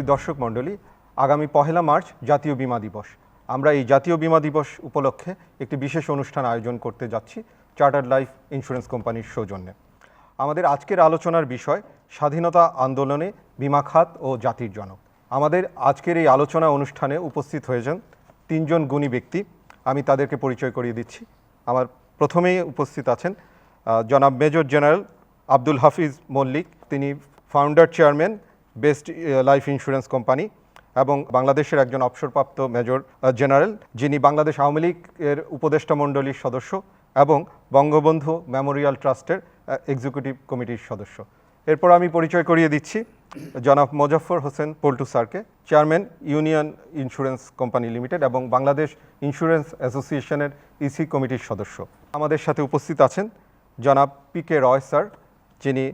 সুদী দর্শক মণ্ডলী, আগামী পহেলা মার্চ জাতীয় বীমা দিবস। আমরা এই জাতীয় বীমা দিবস উপলক্ষে একটি বিশেষ অনুষ্ঠান আয়োজন করতে যাচ্ছি চার্টার্ড লাইফ ইন্স্যুরেন্স কোম্পানির সৌজন্যে। আমাদের আজকের আলোচনার বিষয়, স্বাধীনতা আন্দোলনে বীমা খাত ও জাতির জনক। আমাদের আজকের এই আলোচনা অনুষ্ঠানে উপস্থিত হয়েছেন তিনজন গুণী ব্যক্তি। আমি তাদেরকে পরিচয় করিয়ে দিচ্ছি। আমার প্রথমেই উপস্থিত আছেন জনাব মেজর জেনারেল আব্দুল হাফিজ মল্লিক। তিনি founder chairman best life insurance company এবং বাংলাদেশের একজন অবসরপ্রাপ্ত মেজর জেনারেল, যিনি বাংলাদেশ আওয়ামী লীগের উপদেষ্টা মণ্ডলীর সদস্য এবং বঙ্গবন্ধু মেমোরিয়াল ট্রাস্টের এক্সিকিউটিভ কমিটির সদস্য। এরপর আমি পরিচয় করিয়ে দিচ্ছি জনাব মোজাফর হোসেন পল্টু স্যারকে, chairman union insurance company limited এবং বাংলাদেশ ইন্স্যুরেন্স অ্যাসোসিয়েশনের ইসি কমিটির সদস্য। আমাদের সাথে উপস্থিত আছেন জনাব পি কে রয় স্যার, যিনি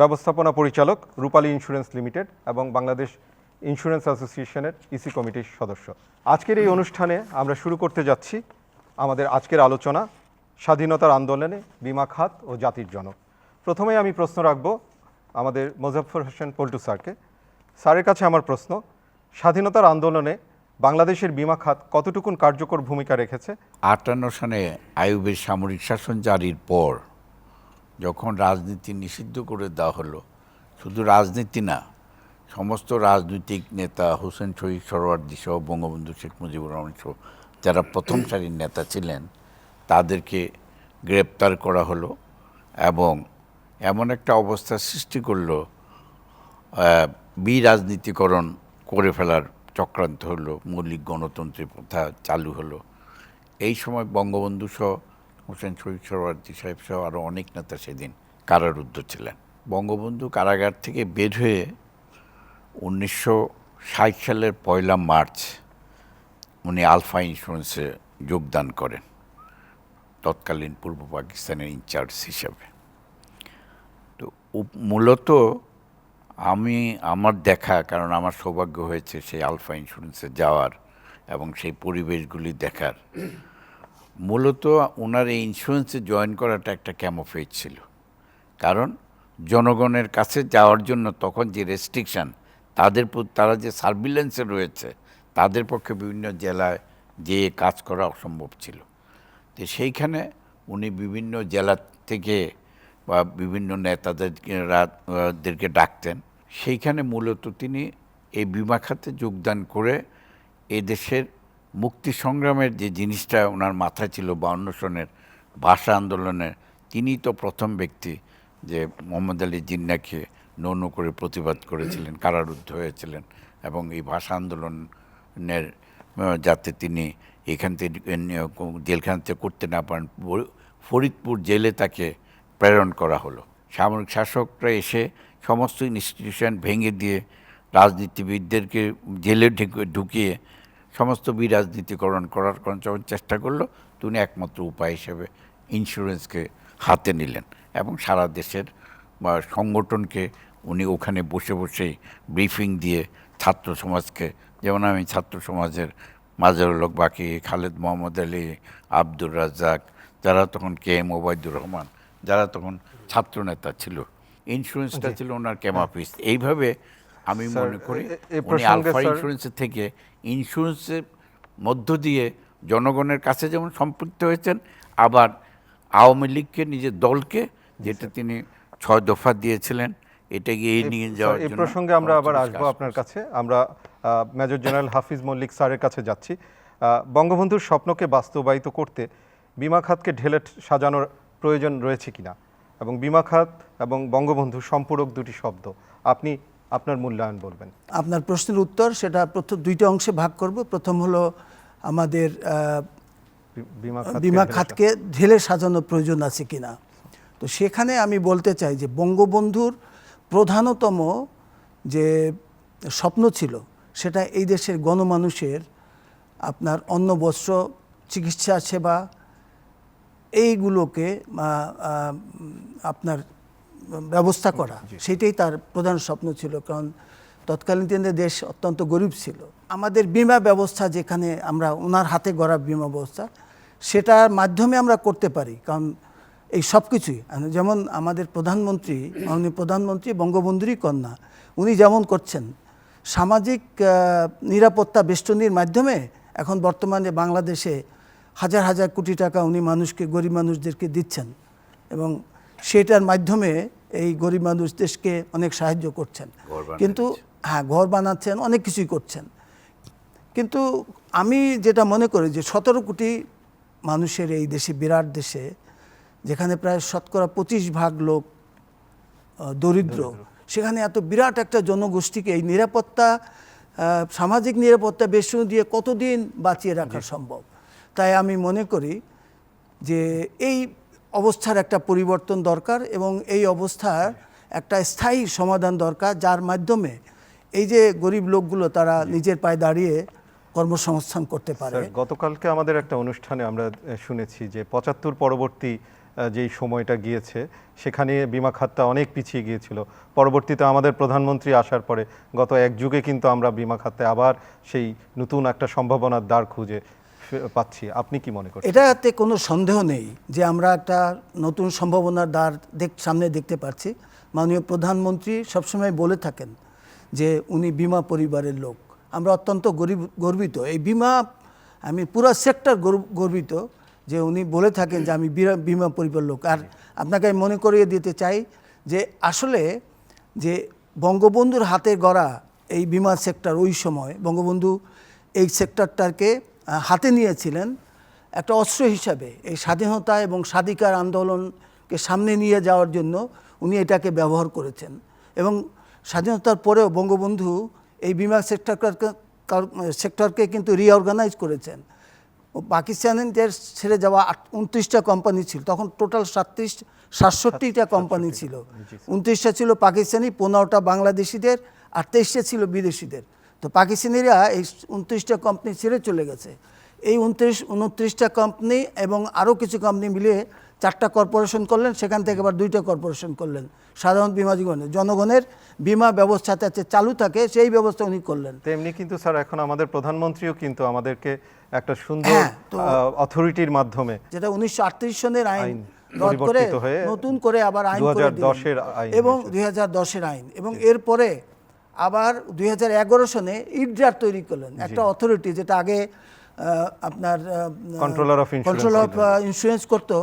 ব্যবস্থাপনা পরিচালক রূপালী ইন্স্যুরেন্স লিমিটেড এবং বাংলাদেশ ইন্স্যুরেন্স অ্যাসোসিয়েশনের ইসি কমিটির সদস্য। আজকের এই অনুষ্ঠানে আমরা শুরু করতে যাচ্ছি আমাদের আজকের আলোচনা স্বাধীনতার আন্দোলনে বীমা খাত ও জাতির জনক। প্রথমে আমি প্রশ্ন রাখব আমাদের মোজাফর হোসেন পল্টু স্যারকে। স্যারের কাছে আমার প্রশ্ন, স্বাধীনতার আন্দোলনে বাংলাদেশের বীমা খাত কতটুকুন কার্যকর ভূমিকা রেখেছে? আটান্ন সালে আইয়ুবের সামরিক শাসন জারির পর যখন রাজনীতি নিষিদ্ধ করে দেওয়া হলো, শুধু রাজনীতি না, সমস্ত রাজনৈতিক নেতা, হোসেন, শহীদ, সরওয়ার্দী সহ বঙ্গবন্ধু শেখ মুজিবুর রহমান সহ যারা প্রথম সারির নেতা ছিলেন, তাদেরকে গ্রেপ্তার করা হলো এবং এমন একটা অবস্থা সৃষ্টি করল বিরাজনীতিকরণ করে ফেলার চক্রান্ত হলো, মৌলিক গণতন্ত্রের প্রথা চালু হলো। এই সময় বঙ্গবন্ধু সহ হোসেন শহীদ সরওয়ার্দী সাহেব সহ আরও অনেক নেতা সেদিন কারারুদ্ধ ছিলেন। বঙ্গবন্ধু কারাগার থেকে বের হয়ে উনিশশো ষাট সালের পয়লা মার্চ উনি আলফা ইন্স্যুরেন্সে যোগদান করেন, তৎকালীন পূর্ব পাকিস্তানের ইনচার্জ হিসাবে। তো মূলত আমি, আমার দেখা, কারণ আমার সৌভাগ্য হয়েছে সেই আলফা ইন্স্যুরেন্সে যাওয়ার এবং সেই পরিবেশগুলি দেখার মূলত ওনার এই ইন্স্যুরেন্সে জয়েন করাটা একটা ক্যামোফেজ ছিল। কারণ জনগণের কাছে যাওয়ার জন্য তখন যে রেস্ট্রিকশান তাদের তারা যে সার্ভিলেন্সে রয়েছে, তাদের পক্ষে বিভিন্ন জেলায় যে কাজ করা অসম্ভব ছিল। তো সেইখানে উনি বিভিন্ন জেলা থেকে বা বিভিন্ন নেতাদেরকে ডাকতেন। সেইখানে মূলত তিনি এই বিমা খাতে যোগদান করে এদেশের মুক্তি সংগ্রামের যে জিনিসটা ওনার মাথায় ছিল বাউন্ন সনের ভাষা আন্দোলনের তিনি তো প্রথম ব্যক্তি যে মোহাম্মদ আলী জিন্নাকে নৌন করে প্রতিবাদ করেছিলেন কারারুদ্ধ হয়েছিলেন এবং এই ভাষা আন্দোলনের যাতে তিনি এখান থেকে আহ, জেলখানা থেকে করতে না পারেন ফরিদপুর জেলে তাকে প্রেরণ করা হলো। সামরিক শাসকরা এসে সমস্ত ইনস্টিটিউশন ভেঙে দিয়ে রাজনীতিবিদদেরকে জেলে ঢুকে- ঢুকিয়ে সমস্ত বিরাজনীতিকরণ করার যখন চেষ্টা করল তিনি একমাত্র উপায় হিসেবে ইন্স্যুরেন্সকে হাতে নিলেন এবং সারা দেশের বা সংগঠনকে উনি ওখানে বসে বসেই ব্রিফিং দিয়ে ছাত্র সমাজকে যেমন আমি ছাত্র সমাজের মাজারুল হক বাকি খালেদ মোহাম্মদ আলী আব্দুর রাজ্জাক যারা তখন কে এম ওবায়দুর রহমান যারা তখন ছাত্র নেতা ছিল ইন্স্যুরেন্সটা ছিল ওনার ক্যামাপিস এইভাবে আমি মনে করি আলফা ইন্স্যুরেন্সের থেকে ইন্স্যুরেন্সের মধ্য দিয়ে জনগণের কাছে যেমন সম্পৃক্ত হয়েছেন আবার আওয়ামী লীগকে নিজের দলকে যেটা তিনি ছয় দফা দিয়েছিলেন এটাকে এই নিয়ে যাওয়ার এই প্রসঙ্গে আমরা আবার আসব আপনার কাছে। আমরা মেজর জেনারেল হাফিজ মল্লিক স্যারের কাছে যাচ্ছি। বঙ্গবন্ধুর স্বপ্নকে বাস্তবায়িত করতে বিমা খাতকে ঢেলে সাজানোর প্রয়োজন রয়েছে কিনা? এবং বিমা খাত এবং বঙ্গবন্ধু সম্পূরক দুটি শব্দ। আপনি আপনার মূল্যায়ন বলবেন। আপনার প্রশ্নের উত্তর সেটা প্রথম দুইটা অংশে ভাগ করব। প্রথম হলো আমাদের বিমা খাতকে ঢেলে সাজানো। প্রয়োজন আছে কিনা। তো সেখানে আমি বলতে চাই যে বঙ্গবন্ধুর প্রধানতম যে স্বপ্ন ছিল সেটা এই দেশের গণমানুষের আপনার অন্ন বস্ত্র চিকিৎসা সেবা এইগুলোকে আপনার ব্যবস্থা করা সেটাই তার প্রধান স্বপ্ন ছিল কারণ তৎকালীন দিনে দেশ অত্যন্ত গরিব ছিল। আমাদের বিমা ব্যবস্থা যেখানে আমরা ওনার হাতে গড়া বিমা ব্যবস্থা সেটার মাধ্যমে আমরা করতে পারি কারণ এই সব কিছুই। যেমন আমাদের প্রধানমন্ত্রী মাননীয় প্রধানমন্ত্রী বঙ্গবন্ধুরই কন্যা উনি যেমন করছেন সামাজিক নিরাপত্তা বেষ্টনীর মাধ্যমে এখন বর্তমানে বাংলাদেশে হাজার হাজার কোটি টাকা উনি মানুষকে গরিব মানুষদেরকে দিচ্ছেন। এবং সেটার মাধ্যমে এই গরিব মানুষ দেশকে অনেক সাহায্য করছেন। কিন্তু হ্যাঁ ঘর বানাচ্ছেন অনেক কিছুই করছেন। কিন্তু আমি যেটা মনে করি যে সতেরো কোটি মানুষের এই দেশে বিরাট দেশে যেখানে প্রায় শতকরা পঁচিশ ভাগ লোক দরিদ্র সেখানে এত বিরাট একটা জনগোষ্ঠীকে এই নিরাপত্তা সামাজিক নিরাপত্তা বেষ্টনী দিয়ে কতদিন বাঁচিয়ে রাখা সম্ভব? তাই আমি মনে করি যে এই অবস্থার একটা পরিবর্তন দরকার এবং এই অবস্থার একটা স্থায়ী সমাধান দরকার যার মাধ্যমে এই যে গরিব লোকগুলো তারা নিজের পায়ে দাঁড়িয়ে কর্মসংস্থান করতে পারে। গতকালকে আমাদের একটা অনুষ্ঠানে আমরা শুনেছি যে পঁচাত্তর পরবর্তী যেই সময়টা গিয়েছে সেখানে বিমা খাতটা অনেক পিছিয়ে গিয়েছিল। পরবর্তীতে আমাদের প্রধানমন্ত্রী আসার পরে গত এক যুগে কিন্তু আমরা বিমা খাতে আবার সেই নতুন একটা সম্ভাবনার দ্বার খুঁজে পাচ্ছি। আপনি কি মনে করেন এটাতে কোনো সন্দেহ নেই যে আমরা একটা নতুন সম্ভাবনার দ্বার দেখ, সামনে দেখতে পাচ্ছি মাননীয় প্রধানমন্ত্রী সবসময় বলে থাকেন যে উনি বিমা পরিবারের লোক। আমরা অত্যন্ত গরিব, গর্বিত। এই বিমা, আমি পুরো সেক্টর গর্বিত যে উনি বলে থাকেন যে আমি বিমা পরিবার লোক। আর আপনাকে আমি মনে করিয়ে দিতে চাই যে আসলে যে বঙ্গবন্ধুর হাতে গড়া এই বিমা সেক্টর ওই সময়, বঙ্গবন্ধু এই সেক্টরটাকে হাতে নিয়েছিলেন একটা অস্ত্র হিসাবে এই স্বাধীনতা এবং স্বাধিকার আন্দোলনকে সামনে নিয়ে যাওয়ার জন্য উনি এটাকে ব্যবহার করেছেন। এবং স্বাধীনতার পরেও বঙ্গবন্ধু এই বিমা সেক্টরকে সেক্টরকে কিন্তু রিঅর্গানাইজ করেছেন। পাকিস্তানের ছেড়ে যাওয়া উনত্রিশটা কোম্পানি ছিল। তখন টোটাল সাতত্রিশ সাতষট্টিটা কোম্পানি ছিল। উনত্রিশটা ছিল পাকিস্তানি পনেরোটা বাংলাদেশিদের আর তেইশটা ছিল বিদেশিদের। তো পাকিস্তানিরা এই উনত্রিশটা কোম্পানি ছেড়ে চলে গেছে। এই উনত্রিশ উনত্রিশটা কোম্পানি এবং আরও কিছু কোম্পানি মিলিয়ে চারটা কর্পোরেশন করলেন সেখান থেকে আবার দুইটা কর্পোরেশন করলেন। সাধারণ বীমা জীবনে জনগণের বীমা ব্যবস্থা যাতে চালু থাকে সেই ব্যবস্থা উনি করলেন। তেমনি কিন্তু স্যার এখন আমাদের প্রধানমন্ত্রীও কিন্তু আমাদেরকে একটা সুন্দর হ্যাঁ, অথরিটির মাধ্যমে যেটা উনিশশো আটত্রিশ সনের আইন রদ করে নতুন করে আবার আইন করে 2010 দিলেন। এবং দুই হাজার দশের আইন। এবং এরপরে আবার দুই হাজার এগারো সনে ইড্রার তৈরি করলেন একটা অথরিটি যেটা আগে আপনার of Insurance control of insurance করতো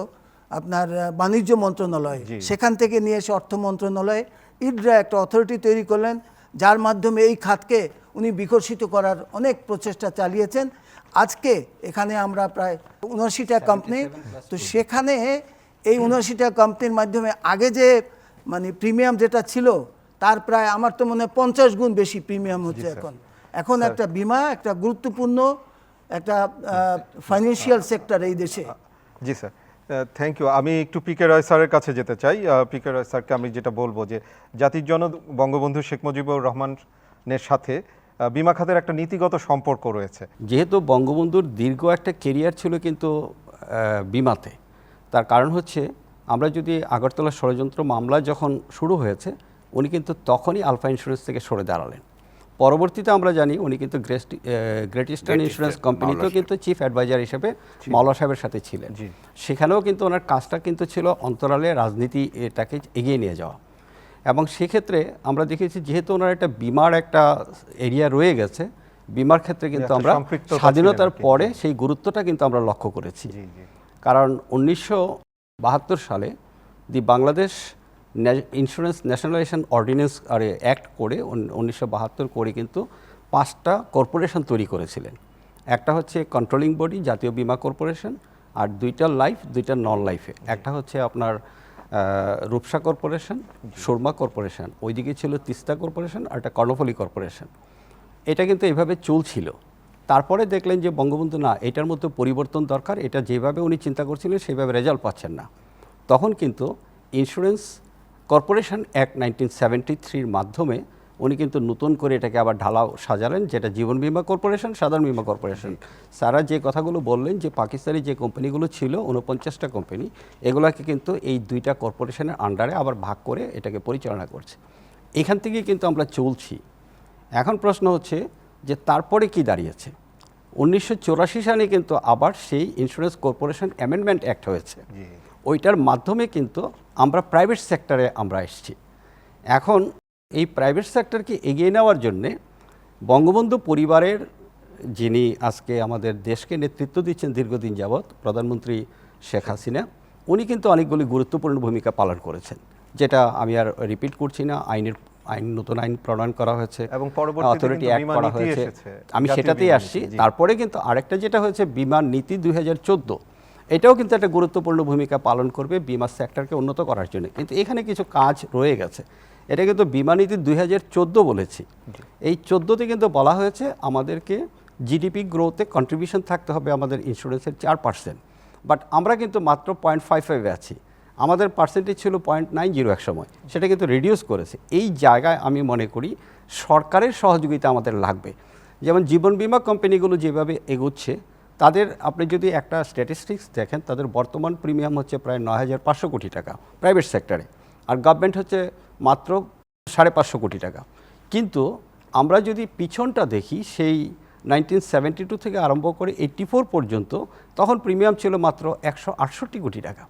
আপনার বাণিজ্য মন্ত্রণালয়। সেখান থেকে নিয়ে এসে অর্থ মন্ত্রণালয়ে ইডরা একটা অথরিটি তৈরি করলেন যার মাধ্যমে এই খাতকে উনি বিকশিত করার অনেক প্রচেষ্টা চালিয়েছেন। আজকে এখানে আমরা প্রায় উনআশিটা কোম্পানি তো সেখানে এই উনআশিটা কোম্পানির মাধ্যমে আগে যে মানে প্রিমিয়াম যেটা ছিল তার প্রায় আমার তো মনে হয় পঞ্চাশ গুণ বেশি প্রিমিয়াম হচ্ছে এখন। এখন একটা বিমা একটা গুরুত্বপূর্ণ একটা ফাইন্যান্সিয়াল সেক্টর এই দেশে। জি স্যার থ্যাংক ইউ আমি একটু পিকে রয় স্যারের কাছে যেতে চাই। পিকে রয় স্যারকে আমি যেটা বলব যে জাতির জনক বঙ্গবন্ধু শেখ মুজিবুর রহমানের সাথে বিমা খাতের একটা নীতিগত সম্পর্ক রয়েছে। যেহেতু বঙ্গবন্ধুর দীর্ঘ একটা কেরিয়ার ছিল কিন্তু বিমাতে তার কারণ হচ্ছে আমরা যদি আগরতলা ষড়যন্ত্র মামলা যখন শুরু হয়েছে উনি কিন্তু তখনই আলফা ইন্স্যুরেন্স থেকে সরে দাঁড়ালেন। পরবর্তীতে আমরা জানি উনি কিন্তু গ্রেট গ্রেট ইস্টার্ন ইন্স্যুরেন্স কোম্পানিতেও কিন্তু চিফ অ্যাডভাইজার হিসেবে মাওলা সাহেবের সাথে ছিলেন। সেখানেও কিন্তু ওনার কাজটা কিন্তু ছিল অন্তরালে রাজনীতি এটাকে এগিয়ে নিয়ে যাওয়া। এবং সেক্ষেত্রে আমরা দেখেছি যেহেতু ওনার একটা বিমার একটা এরিয়া রয়ে গেছে বিমার ক্ষেত্রে কিন্তু আমরা স্বাধীনতার পরে সেই গুরুত্বটা কিন্তু আমরা লক্ষ্য করেছি। কারণ উনিশশো বাহাত্তর সালে the Bangladesh insurance nationalisation ordinance R act করে উনিশশো বাহাত্তর করে কিন্তু পাঁচটা কর্পোরেশন তৈরি করেছিলেন। একটা হচ্ছে কন্ট্রোলিং বডি জাতীয় বীমা কর্পোরেশন আর দুইটা লাইফ দুইটা নন লাইফে একটা হচ্ছে আপনার রূপসা কর্পোরেশন সুরমা কর্পোরেশন ওইদিকে ছিল তিস্তা কর্পোরেশন আর একটা কর্ণফলি কর্পোরেশন এটা কিন্তু এভাবে চলছিল। তারপরে দেখলেন যে বঙ্গবন্ধু না এটার মধ্যে পরিবর্তন দরকার এটা যেভাবে উনি চিন্তা করছিলেন সেভাবে রেজাল্ট পাচ্ছেন না। তখন কিন্তু insurance corporation act nineteen seventy থ্রির মাধ্যমে উনি কিন্তু নতুন করে এটাকে আবার ঢালাও সাজালেন, যেটা জীবন বিমা কর্পোরেশন, সাধারণ বীমা কর্পোরেশন। সারা যে কথাগুলো বললেন যে পাকিস্তানি যে কোম্পানিগুলো ছিল উনপঞ্চাশটা কোম্পানি, এগুলোকে কিন্তু এই দুইটা কর্পোরেশনের আন্ডারে আবার ভাগ করে এটাকে পরিচালনা করছে। এখান থেকে কিন্তু আমরা চলছি। এখন প্রশ্ন হচ্ছে যে তারপরে কি দাঁড়িয়েছে? উনিশশো সালে কিন্তু আবার সেই ইন্স্যুরেন্স কর্পোরেশন অ্যামেন্ডমেন্ট অ্যাক্ট হয়েছে। ওইটার মাধ্যমে কিন্তু আমরা প্রাইভেট সেক্টরে আমরা এসেছি। এখন এই প্রাইভেট সেক্টরকে এগিয়ে নেওয়ার জন্যে বঙ্গবন্ধু পরিবারের যিনি আজকে আমাদের দেশকে নেতৃত্ব দিচ্ছেন দীর্ঘদিন যাবৎ প্রধানমন্ত্রী শেখ হাসিনা উনি কিন্তু অনেকগুলি গুরুত্বপূর্ণ ভূমিকা পালন করেছেন যেটা আমি আর রিপিট করছি না আইনের আইন নতুন আইন প্রণয়ন করা হয়েছে এবং অথরিটি অ্যাক্ট করা হয়েছে। আমি সেটাতেই আসছি। তারপরে কিন্তু আরেকটা যেটা হয়েছে বিমান নীতি দুই হাজার চোদ্দ। এটাও কিন্তু একটা গুরুত্বপূর্ণ ভূমিকা পালন করবে বিমা সেক্টরকে উন্নত করার জন্য। কিন্তু এখানে কিছু কাজ রয়ে গেছে। এটা কিন্তু বিমা নীতি দুই হাজার চোদ্দ বলেছি। এই চোদ্দোতে কিন্তু বলা হয়েছে আমাদেরকে জিডিপি গ্রোথে কন্ট্রিবিউশন থাকতে হবে আমাদের ইন্স্যুরেন্সের চার পার্সেন্ট বাট আমরা কিন্তু মাত্র পয়েন্ট ফাইভ ফাইভে আছি। আমাদের পার্সেন্টেজ ছিল পয়েন্ট নাইন জিরো এক সময়। সেটা কিন্তু রিডিউস করেছে। এই জায়গায় আমি মনে করি সরকারের সহযোগিতা আমাদের লাগবে। যেমন জীবন বীমা কোম্পানিগুলো যেভাবে এগোচ্ছে তাদের, আপনি যদি একটা স্ট্যাটিস্টিক্স দেখেন, তাদের বর্তমান প্রিমিয়াম হচ্ছে প্রায় নয় হাজার পাঁচশো কোটি টাকা প্রাইভেট সেক্টরে আর গভর্নমেন্ট হচ্ছে মাত্র সাড়ে পাঁচশো কোটি টাকা। কিন্তু আমরা যদি পিছনটা দেখি, সেই নাইনটিন সেভেন্টি টু থেকে আরম্ভ করে এইট্টি ফোর পর্যন্ত, তখন প্রিমিয়াম ছিল মাত্র একশো আটষট্টি কোটি টাকা।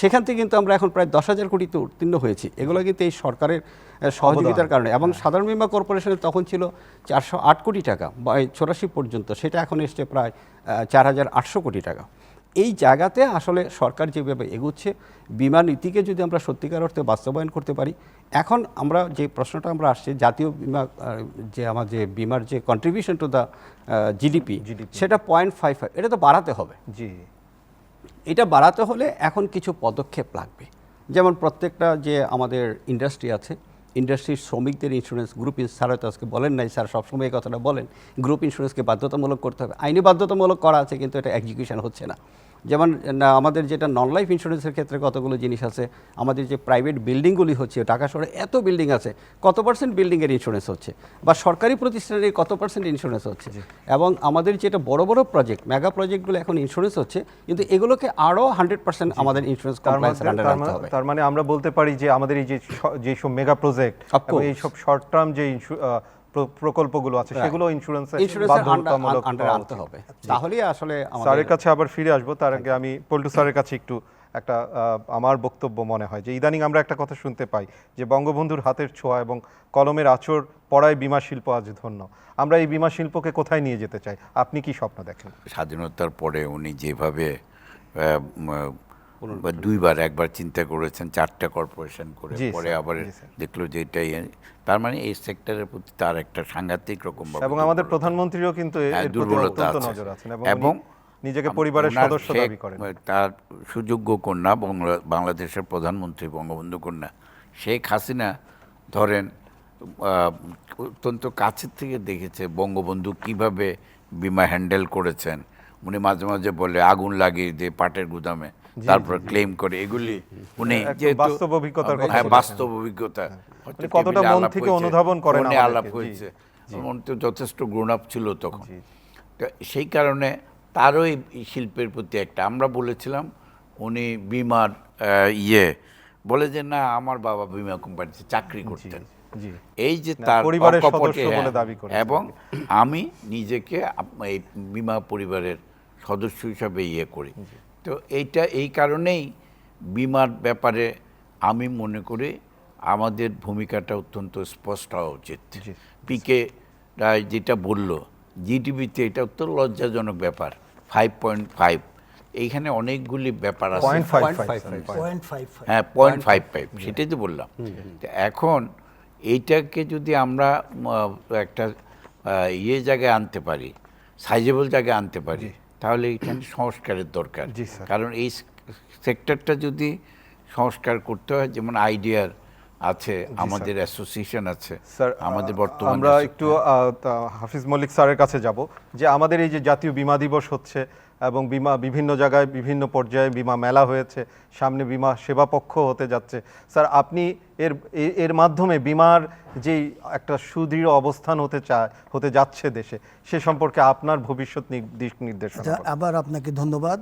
সেখান থেকে কিন্তু আমরা এখন প্রায় দশ হাজার কোটিতে উত্তীর্ণ হয়েছি। এগুলো কিন্তু এই সরকারের সহযোগিতার কারণে। এবং সাধারণ বীমা কর্পোরেশনের তখন ছিল চারশো আট কোটি টাকা বা চৌরাশি পর্যন্ত। সেটা এখন এসছে প্রায় চার হাজার আটশো কোটি টাকা। এই জায়গাতে আসলে সরকার যেভাবে এগুচ্ছে বিমা নীতিকে যদি আমরা সত্যিকার অর্থে বাস্তবায়ন করতে পারি এখন আমরা যে প্রশ্নটা আমরা আসছে জাতীয় বিমা যে আমার যে বিমার যে কন্ট্রিবিউশন টু দ্য জিডিপি সেটা পয়েন্ট ফাইভ ফাইভ এটা তো বাড়াতে হবে। জি। এটা বাড়াতে হলে এখন কিছু পদক্ষেপ লাগবে। যেমন প্রত্যেকটা যে আমাদের ইন্ডাস্ট্রি আছে ইন্ডাস্ট্রির শ্রমিকদের ইন্স্যুরেন্স গ্রুপ স্যার হয়তো আজকে বলেন নাই স্যার সবসময় এই কথাটা বলেন। গ্রুপ ইন্স্যুরেন্সকে বাধ্যতামূলক করতে হবে। আইনি বাধ্যতামূলক করা আছে, কিন্তু এটা এক্সিকিউশন হচ্ছে না। যেমন না, আমাদের যেটা নন লাইফ ইন্স্যুরেন্সের ক্ষেত্রে কতগুলো জিনিস আছে আমাদের যে প্রাইভেট বিল্ডিংগুলি হচ্ছে ঢাকা শহরে এত বিল্ডিং আছে কত পার্সেন্ট বিল্ডিংয়ের ইন্স্যুরেন্স হচ্ছে বা সরকারি প্রতিষ্ঠানের কত পার্সেন্ট ইন্স্যুরেন্স হচ্ছে এবং আমাদের যেটা বড় বড় প্রজেক্ট মেগা প্রজেক্টগুলো এখন ইন্স্যুরেন্স হচ্ছে কিন্তু এগুলোকে আরও হান্ড্রেড পার্সেন্ট আমাদের ইন্স্যুরেন্স তার কমপ্লায়েন্সের মধ্যে- আন্ডারে তার রাখতে মা- হবে। তার মানে আমরা বলতে পারি যে আমাদের এই যে যেসব মেগা প্রজেক্ট এইসব শর্ট টার্ম যে প্রকল্পগুলো আছে সেগুলো ইন্স্যুরেন্সে বাধ্যতামূলক আনতে হবে। তাহলেই আসলে আমাদের স্যারের কাছে আবার ফিরে আসব তার আগে আমি পল্টু স্যারের কাছে একটু একটা আহ, আমার বক্তব্য মনে হয় যে ইদানিং আমরা একটা কথা শুনতে পাই যে বঙ্গবন্ধুর হাতের ছোঁয়া এবং কলমের আঁচড় পড়ায় বিমা শিল্প আজ ধন্য। আমরা এই বিমা শিল্পকে কোথায় নিয়ে যেতে চাই? আপনি কি স্বপ্ন দেখেন? স্বাধীনতার পরে উনি যেভাবে বা দুইবার একবার চিন্তা করেছেন চারটা কর্পোরেশন করে পরে আবার দেখল যে এটাই তার মানে এই সেক্টরের প্রতি তার একটা সাংঘাতিক রকম এবং আমাদের প্রধানমন্ত্রীও কিন্তু হ্যাঁ, দুর্বলতা আছে। এবং নিজেকে পরিবারের সদস্য দাবি করেন। তার সুযোগ্য কন্যা বাংলাদেশের প্রধানমন্ত্রী বঙ্গবন্ধু কন্যা শেখ হাসিনা ধরেন অত্যন্ত কাছের থেকে দেখেছে বঙ্গবন্ধু কীভাবে বিমা হ্যান্ডেল করেছেন। উনি মাঝে মাঝে বলে আগুন লাগিয়ে দিয়ে পাটের গুদামে। তারপর ক্লেম করে। এগুলি উনি বাস্তব অভিজ্ঞতার কথা হ্যাঁ বাস্তব অভিজ্ঞতা। কতটা মন থেকে অনুধাবন করেন ফোনে আলাপ হয়েছে। মন তো যথেষ্ট গ্রোন আপ ছিল তখন। তো সেই কারণে তারও এই শিল্পের প্রতি একটা আমরা বলেছিলাম উনি বিমার ইয়ে। বলে যে না আমার বাবা বিমা কোম্পানিতে চাকরি করতেন। এই যে তার পরিবারের সদস্য বলে হ্যাঁ, দাবি করেছেন। এবং আমি নিজেকে এই বিমা পরিবারের সদস্য হিসাবে ইয়ে করি। তো এইটা এই কারণেই বিমার ব্যাপারে আমি মনে করি আমাদের ভূমিকাটা অত্যন্ত স্পষ্ট হওয়া উচিত। পিকে রায় যেটা বলল জিডিপিতে এটা অত্যন্ত লজ্জাজনক ব্যাপার ফাইভ পয়েন্ট ফাইভ এইখানে অনেকগুলি ব্যাপার আছে। হ্যাঁ পয়েন্ট ফাইভ ফাইভ সেটাই তো বললাম। এখন এইটাকে যদি আমরা একটা ইয়ে জায়গায় আনতে পারি সাইজেবল জায়গায় আনতে পারি তাহলে এখানে সংস্কারের দরকার। জি, স্যার। কারণ এই সেক্টরটা যদি সংস্কার করতে হয় যেমন আইডিয়ার আছে আমাদের অ্যাসোসিয়েশন আছে স্যার আমাদের বর্তমান আমরা একটু হাফিজ মল্লিক স্যারের কাছে যাব যে আমাদের এই যে জাতীয় বিমা দিবস হচ্ছে এবং বিমা বিভিন্ন জায়গায় বিভিন্ন পর্যায়ে বিমা মেলা হয়েছে সামনে বিমা সেবা পক্ষ হতে যাচ্ছে। স্যার আপনি এর এর মাধ্যমে বিমার যেই একটা সুদৃঢ় অবস্থান হতে চায় হতে যাচ্ছে দেশে সে সম্পর্কে আপনার ভবিষ্যৎ দিক নির্দেশনা। আচ্ছা, আবার আপনাকে ধন্যবাদ।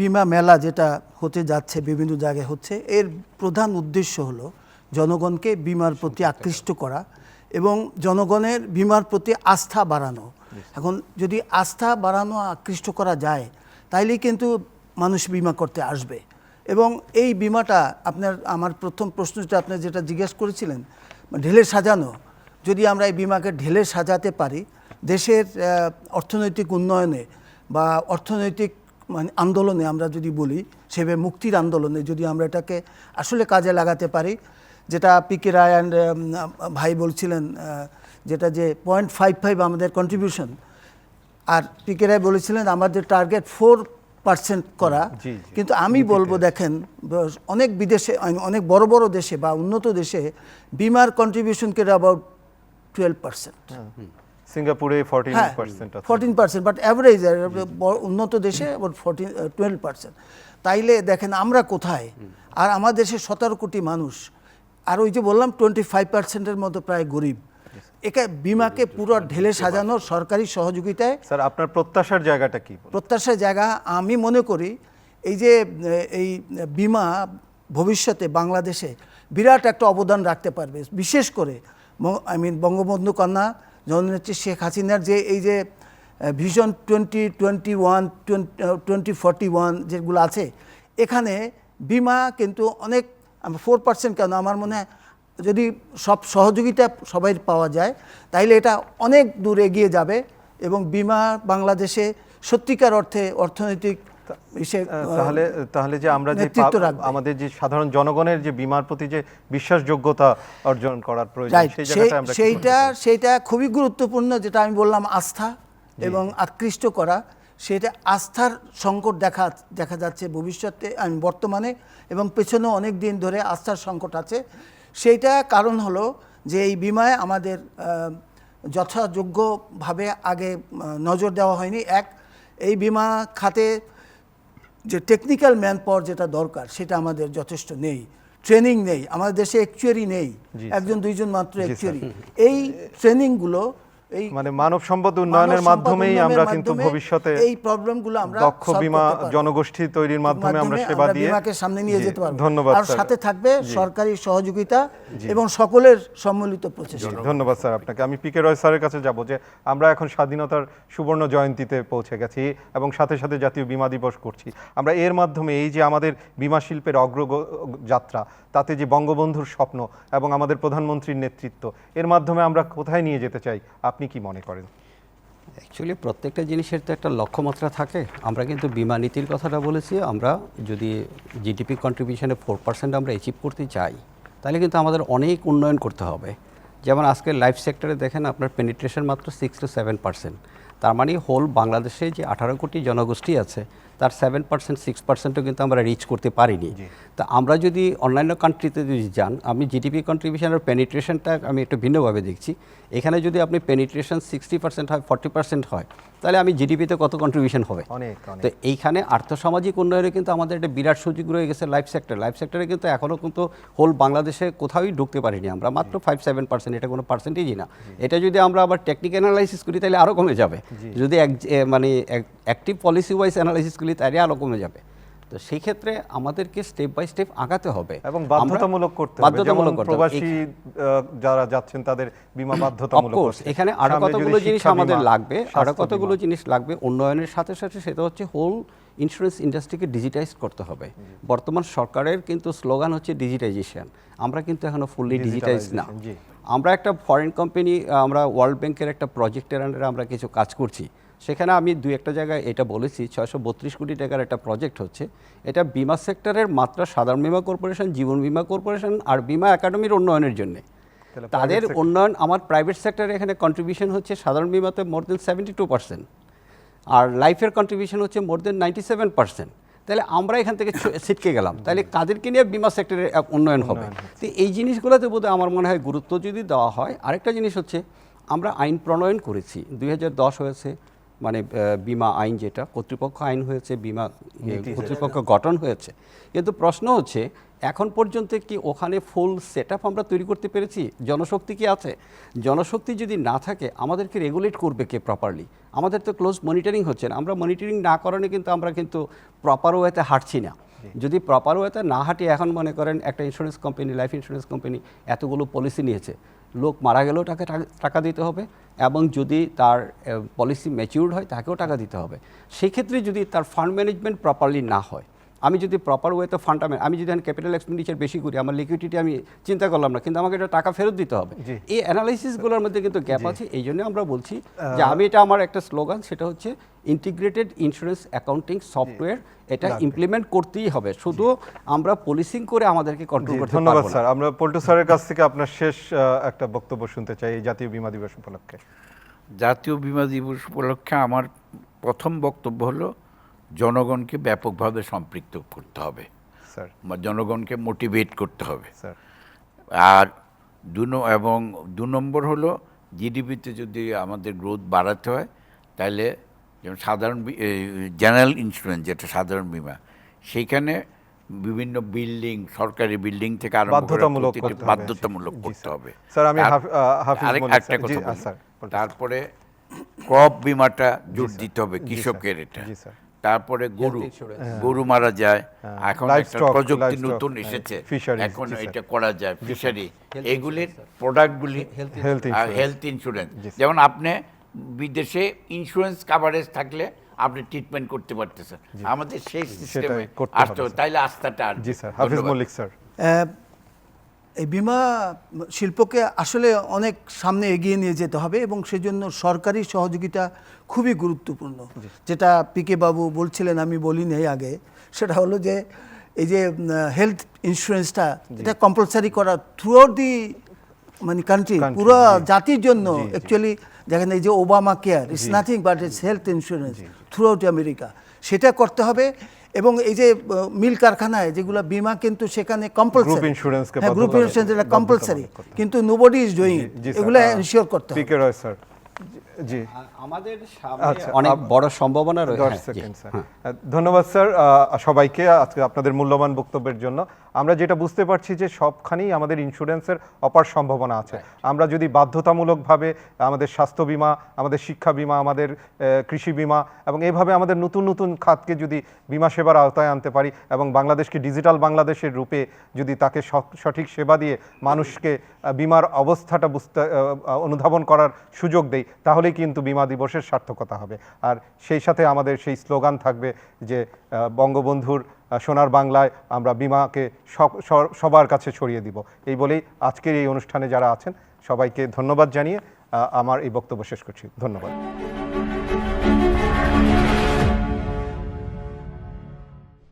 বিমা মেলা যেটা হতে যাচ্ছে বিভিন্ন জায়গায় হচ্ছে এর প্রধান উদ্দেশ্য হলো জনগণকে বিমার প্রতি আকৃষ্ট করা এবং জনগণের বিমার প্রতি আস্থা বাড়ানো। এখন যদি আস্থা বাড়ানো আকৃষ্ট করা যায় তাইলে কিন্তু মানুষ বিমা করতে আসবে। এবং এই বিমাটা আপনার, আমার প্রথম প্রশ্নটা আপনি যেটা জিজ্ঞেস করেছিলেন, ঢেলে সাজানো, যদি আমরা এই বিমাকে ঢেলে সাজাতে পারি, দেশের অর্থনৈতিক উন্নয়নে বা অর্থনৈতিক মানে আন্দোলনে আমরা যদি বলি সেভাবে মুক্তির আন্দোলনে যদি আমরা এটাকে আসলে কাজে লাগাতে পারি, যেটা পি কে রায় অ্যান্ড ভাই বলছিলেন যেটা যে পয়েন্ট ফাইভ ফাইভ আমাদের কন্ট্রিবিউশন আর পি কে রায় বলেছিলেন, আমাদের টার্গেট ফোর পার্সেন্ট করা। কিন্তু আমি বলব দেখেন অনেক বিদেশে অনেক বড় বড় দেশে বা উন্নত দেশে বিমার কন্ট্রিবিউশন করে অ্যাবাউট টুয়েলভ পার্সেন্ট সিঙ্গাপুরে ফর্টিন পার্সেন্ট বাট অ্যাভারেজ উন্নত দেশে আবার ফোরটিন টুয়েলভ পার্সেন্ট তাইলে দেখেন আমরা কোথায়? আর আমাদের দেশে সতেরো কোটি মানুষ। আর ওই যে বললাম টোয়েন্টি ফাইভ পার্সেন্টের মতো প্রায় গরিব। একে বিমাকে পুরো ঢেলে সাজানো সরকারি সহযোগিতায় স্যার আপনার প্রত্যাশার জায়গাটা কি প্রত্যাশার জায়গা আমি মনে করি এই যে এই বিমা ভবিষ্যতে বাংলাদেশে বিরাট একটা অবদান রাখতে পারবে। বিশেষ করে আই মিন বঙ্গবন্ধু কন্যা জননেত্রী শেখ হাসিনার যে এই যে vision twenty twenty one twenty forty one যেগুলো আছে এখানে বিমা কিন্তু অনেক ফোর পার্সেন্ট কেন? আমার মনে হয় যদি সব সহযোগিতা সবাই পাওয়া যায় তাইলে এটা অনেক দূর এগিয়ে যাবে এবং বিমা বাংলাদেশে সত্যিকার অর্থে অর্থনৈতিক তাহলে তাহলে যে আমরা যে আমাদের যে সাধারণ জনগণের যে বিমার প্রতি যে বিশ্বাসযোগ্যতা অর্জন করার প্রয়োজন সেই জায়গাটা আমরা সেইটা সেইটা খুবই গুরুত্বপূর্ণ যেটা আমি বললাম আস্থা এবং আকৃষ্ট করা। সেটা আস্থার সংকট দেখা দেখা যাচ্ছে ভবিষ্যতে বর্তমানে এবং পেছনেও অনেক দিন ধরে আস্থার সংকট আছে। সেইটা কারণ হলো যে এই বিমায় আমাদের যথাযোগ্যভাবে আগে নজর দেওয়া হয়নি। এক এই বিমা খাতে যে টেকনিক্যাল ম্যান পাওয়ার যেটা দরকার সেটা আমাদের যথেষ্ট নেই। ট্রেনিং নেই আমাদের দেশে অ্যাকচুয়ারি নেই। একজন দুইজন মাত্র অ্যাকচুয়ারি এই ট্রেনিংগুলো এই মানে মানব সম্পদ উন্নয়নের মাধ্যমেই আমরা কিন্তু ভবিষ্যতে এই প্রবলেমগুলো আমরা দক্ষ বিমা জনগোষ্ঠী তৈরির মাধ্যমে আমরা সেবা দিয়ে বিমাকে সামনে নিয়ে যেতে পারব। ধন্যবাদ আর সাথে থাকবে সরকারি সহযোগিতা এবং সকলের সম্মিলিত প্রচেষ্টা। ধন্যবাদ স্যার আপনাকে। আমি পিকে রয় স্যারের কাছে যাব যে আমরা এখন স্বাধীনতার সুবর্ণ জয়ন্তীতে পৌঁছে গেছি এবং সাথে সাথে জাতীয় বিমা দিবস করছি। আমরা এর মাধ্যমে এই যে আমাদের বিমা শিল্পের অগ্রযাত্রা তাতে যে বঙ্গবন্ধুর স্বপ্ন এবং আমাদের প্রধানমন্ত্রীর নেতৃত্ব এর মাধ্যমে আমরা কোথায় নিয়ে যেতে চাই? আপনি কি মনে করেন? অ্যাকচুয়ালি প্রত্যেকটা জিনিসের তো একটা লক্ষ্যমাত্রা থাকে। আমরা কিন্তু বিমা নীতির কথাটা বলেছি, আমরা যদি জিডিপি কন্ট্রিবিউশনে ফোর পার্সেন্ট আমরা অ্যাচিভ করতে চাই, তাহলে কিন্তু আমাদের অনেক উন্নয়ন করতে হবে। যেমন আজকে লাইফ সেক্টরে দেখেন, আপনার পেনিট্রেশন মাত্র সিক্স টু সেভেন পার্সেন্ট তার মানে হোল বাংলাদেশে যে আঠারো কোটি জনগোষ্ঠী আছে তার সেভেন পার্সেন্ট সিক্স পার্সেন্টও কিন্তু আমরা রিচ করতে পারিনি। তা আমরা যদি অন্যান্য কান্ট্রিতে যদি যান আমি জিডিপি কন্ট্রিবিউশনের পেনিট্রেশনটা আমি একটু ভিন্নভাবে দেখছি। এখানে যদি আপনি পেনিট্রেশন সিক্সটি পার্সেন্ট হয় ফর্টি পার্সেন্ট হয় তাহলে আমি জিডিপিতে কত কন্ট্রিবিউশন হবে? তো এইখানে আর্থসামাজিক উন্নয়নে কিন্তু আমাদের একটা বিরাট সুযোগ রয়ে গেছে লাইফ সেক্টর লাইফ সেক্টরে কিন্তু এখনও কিন্তু হোল বাংলাদেশে কোথাওই ঢুকতে পারিনি আমরা মাত্র ফাইভ সেভেন পার্সেন্ট এটা কোনো পার্সেন্টেজই না। এটা যদি আমরা আবার টেকনিক অ্যানালাইসিস করি তাহলে আরও কমে যাবে। যদি এক মানে অ্যাক্টিভ পলিসি ওয়াইজ অ্যানালাইসিস করি তাহলে আরও কমে যাবে। তো সেই ক্ষেত্রে আমাদেরকে স্টেপ বাই স্টেপ আগাতে হবে। এবং বাধ্যতামূলক করতে হবে। যেমন। প্রবাসী যারা যাচ্ছেন তাদের বিমা বাধ্যতামূলক করতে। এখানে আরও কতগুলো জিনিস আমাদের লাগবে আরও কতগুলো জিনিস লাগবে উন্নয়নের সাথে সাথে সেটা হচ্ছে হোল ইন্স্যুরেন্স ইন্ডাস্ট্রিকে ডিজিটাইজ করতে হবে। বর্তমান সরকারের কিন্তু স্লোগান হচ্ছে ডিজিটাইজেশন আমরা কিন্তু এখনও ফুললি ডিজিটাইজ না। আমরা একটা ফরেন কোম্পানি আমরা ওয়ার্ল্ড ব্যাংকের একটা প্রজেক্টের আন্ডারে আমরা কিছু কাজ করছি। সেখানে আমি দুই একটা জায়গায় এটা বলেছি ছয়শো বত্রিশ কোটি টাকার একটা প্রজেক্ট হচ্ছে। এটা বিমা সেক্টরের মাত্রা সাধারণ বিমা কর্পোরেশন জীবন বিমা কর্পোরেশন আর বিমা একাডেমির উন্নয়নের জন্যে। তাদের উন্নয়ন আমার প্রাইভেট সেক্টরে এখানে কন্ট্রিবিউশন হচ্ছে সাধারণ বিমাতে more than seventy two percent আর লাইফের কন্ট্রিবিউশন হচ্ছে more than ninety seven percent তাহলে আমরা এখান থেকে ছিটকে গেলাম। তাহলে কাদেরকে নিয়ে বিমা সেক্টরের উন্নয়ন হবে। তো এই জিনিসগুলোতে বোধহয় আমার মনে হয় গুরুত্ব যদি দেওয়া হয় আরেকটা জিনিস হচ্ছে আমরা আইন প্রণয়ন করেছি। দুই হাজার দশ হয়েছে মানে বিমা আইন যেটা কর্তৃপক্ষ আইন হয়েছে বিমা কর্তৃপক্ষ গঠন হয়েছে। কিন্তু প্রশ্ন হচ্ছে এখন পর্যন্ত কি ওখানে ফুল সেট আমরা তৈরি করতে পেরেছি? জনশক্তি কি আছে? জনশক্তি যদি না থাকে আমাদেরকে রেগুলেট করবে কে প্রপারলি আমাদের তো ক্লোজ মনিটরিং হচ্ছে না। আমরা মনিটরিং না করানো কিন্তু আমরা কিন্তু প্রপার ওয়েতে হাঁটছি না। যদি প্রপার ওয়েতে না হাঁটি এখন মনে করেন একটা insurance company life insurance company এতগুলো পলিসি নিয়েছে। লোক মারা গেলেও টাকা টাকা দিতে হবে। এবং যদি তার পলিসি ম্যাচিউর্ড হয়, তাকেও টাকা দিতে হবে। সেক্ষেত্রে যদি তার ফান্ড ম্যানেজমেন্ট প্রপারলি না হয় আমি যদি প্রপার ওয়েতে ফান্ডটা আমি যদি ক্যাপিটাল এক্সপেন্ডিচার বেশি করি আমার লিকুইডিটি আমি চিন্তা করলাম না কিন্তু আমাকে এটা টাকা ফেরত দিতে হবে। এই অ্যানালাইসিসগুলোর মধ্যে কিন্তু গ্যাপ আছে এই জন্য আমরা বলছি যে আমি এটা আমার একটা স্লোগান সেটা হচ্ছে ইন্টিগ্রেটেড ইন্স্যুরেন্স অ্যাকাউন্টিং সফটওয়্যার এটা ইমপ্লিমেন্ট করতেই হবে। শুধু আমরা পলিসিং করে আমাদেরকে কন্ট্রোল করতে ধন্যবাদ স্যার। আমরা পল্টু স্যারের কাছ থেকে আপনার শেষ একটা বক্তব্য শুনতে চাই এই জাতীয় বীমা দিবস উপলক্ষে। জাতীয় বীমা দিবস উপলক্ষে আমার প্রথম বক্তব্য হলো জনগণকে ব্যাপকভাবে সম্পৃক্ত করতে হবে। স্যার। জনগণকে মোটিভেট করতে হবে। আর দু এবং দু নম্বর হলো জিডিপিতে যদি আমাদের গ্রোথ বাড়াতে হয় তাহলে যেমন সাধারণ জেনারেল ইন্স্যুরেন্স যেটা সাধারণ বিমা সেইখানে বিভিন্ন বিল্ডিং সরকারি বিল্ডিং থেকে আরম্ভ বাধ্যতামূলক করতে হবে। বাধ্যতামূলক করতে স্যার, আমি কথা। তারপরে ক্রপ বিমাটা জোর দিতে হবে কৃষকের এটা। তারপরে গরু। গরু মারা যায়। এখন একটা প্রযুক্তি নতুন হ্যাঁ, এসেছে। এখন এটা করা যায়। ফিশারি এগুলির প্রোডাক্টগুলি হেলথ ইন্স্যুরেন্স যেমন আপনি বিদেশে ইন্স্যুরেন্স কাভারেজ থাকলে আপনি ট্রিটমেন্ট করতে পারতেছেন। আমাদের সেই সিস্টেমে আসতে হবে, তাইলে আস্থাটা আসবে। জি স্যার। হাফিজ মল্লিক স্যার। এই বিমা শিল্পকে আসলে অনেক সামনে এগিয়ে নিয়ে যেতে হবে এবং সেজন্য সরকারি সহযোগিতা খুবই গুরুত্বপূর্ণ। যেটা পিকে বাবু বলছিলেন আমি বলিনি এই আগে সেটা হলো যে এই যে হেলথ ইন্স্যুরেন্সটা এটা কম্পালসারি করা থ্রু আউট দি মানে কান্ট্রি পুরো জাতির জন্য। অ্যাকচুয়ালি দেখেন এই যে Obama care it's nothing but it's health insurance throughout America সেটা করতে হবে এবং এই যে মিল কারখানায় যেগুলো বিমা কিন্তু সেখানে কম্পালসারি গ্রুপ ইন্স্যুরেন্স এটা কম্পালসারি। কিন্তু নোবডি ইজ ডুইং এগুলো এনশিওর করতে হবে। স্যার জি, আমাদের সামনে আচ্ছা, অনেক বড় সম্ভাবনা রয়েছে। হ্যাঁ, ধন্যবাদ স্যার সবাইকে আজকে আপনাদের মূল্যবান বক্তব্যের জন্য। আমরা যেটা বুঝতে পারছি যে সবখানেই আমাদের ইন্স্যুরেন্সের অপার সম্ভাবনা আছে। আমরা যদি বাধ্যতামূলকভাবে আমাদের স্বাস্থ্য বীমা আমাদের শিক্ষা বীমা আমাদের কৃষি বীমা এবং এইভাবে আমাদের নতুন নতুন খাতকে যদি বীমা সেবার আওতায় আনতে পারি এবং বাংলাদেশকে ডিজিটাল বাংলাদেশের রূপে যদি তাকে সঠিক সেবা দিয়ে মানুষকে বীমার অবস্থাটা বুঝতে অনুধাবন করার সুযোগ দেই তাহলেই কিন্তু বিমা দিবসের সার্থকতা হবে। আর সেই সাথে আমাদের সেই স্লোগান থাকবে যে বঙ্গবন্ধুর সোনার বাংলায় আমরা বিমাকে সব- সবার কাছে ছড়িয়ে দিব। এই বলেই আজকের এই অনুষ্ঠানে যারা আছেন, সবাইকে ধন্যবাদ জানিয়ে আমার এই বক্তব্য শেষ করছি। ধন্যবাদ।